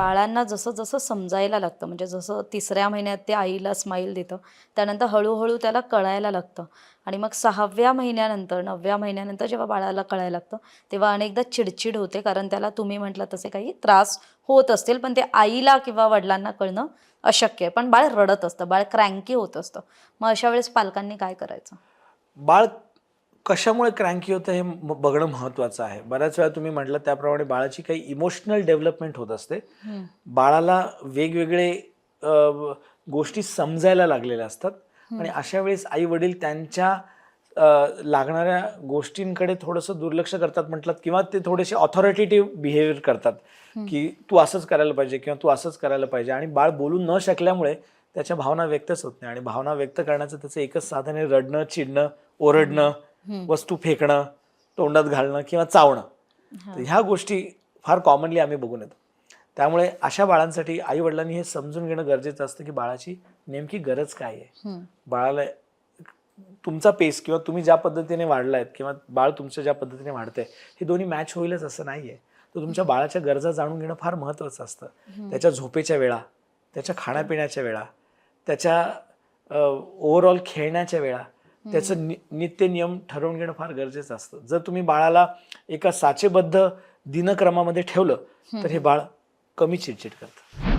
बाळांना जसं जसं समजायला लागतं म्हणजे जसं तिसऱ्या महिन्यात ते आईला स्माईल देतं त्यानंतर हळूहळू त्याला कळायला लागतं. आणि मग सहाव्या महिन्यानंतर नवव्या महिन्यानंतर जेव्हा बाळाला कळायला लागतं तेव्हा अनेकदा चिडचिड होते कारण त्याला तुम्ही म्हटलं तसे काही त्रास होत असतील पण ते आईला किंवा वडिलांना कळणं अशक्य आहे. पण बाळ रडत असतं बाळ क्रँकी होत असतं. मग अशा वेळेस पालकांनी काय करायचं? बाळ कशामुळे क्रँकी होतं हे बघणं महत्त्वाचं आहे. बऱ्याच वेळा तुम्ही म्हटलं त्याप्रमाणे बाळाची काही इमोशनल डेव्हलपमेंट होत असते. बाळाला वेगवेगळे गोष्टी समजायला लागलेल्या असतात. आणि अशा वेळेस आई वडील त्यांच्या लागणाऱ्या गोष्टींकडे थोडंसं दुर्लक्ष करतात म्हटलं किंवा ते थोडेसे ऑथॉरिटेटिव्ह बिहेवियर करतात की तू असंच करायला पाहिजे किंवा तू असंच करायला पाहिजे आणि बाळ बोलू न शकल्यामुळे त्याच्या भावना व्यक्तच होत नाही आणि भावना व्यक्त करण्याचं त्याचं एकच साधन आहे रडणं चिडणं ओरडणं. वस्तू फेकणं तोंडात घालणं किंवा चावणं. तर ह्या गोष्टी फार कॉमनली आम्ही बघून येतो. त्यामुळे अशा बाळांसाठी आई वडिलांनी हे समजून घेणं गरजेचं असतं की बाळाची नेमकी गरज काय आहे. बाळाला तुमचा पेस किंवा तुम्ही ज्या पद्धतीने वाढलायत किंवा बाळ तुमच्या ज्या पद्धतीने वाढतंय हे दोन्ही मॅच होईलच असं नाहीये. तर तुमच्या बाळाच्या गरजा जाणून घेणं फार महत्वाचं असतं. त्याच्या झोपेच्या वेळा त्याच्या खाण्यापिण्याच्या वेळा त्याच्या ओव्हरऑल खेळण्याच्या वेळा त्याचं नि नित्य नियम ठरवून घेणं फार गरजेचं असतं. जर तुम्ही बाळाला एका साचेबद्ध दिनक्रमामध्ये ठेवलं तर हे बाळ कमी चिडचिड करतं.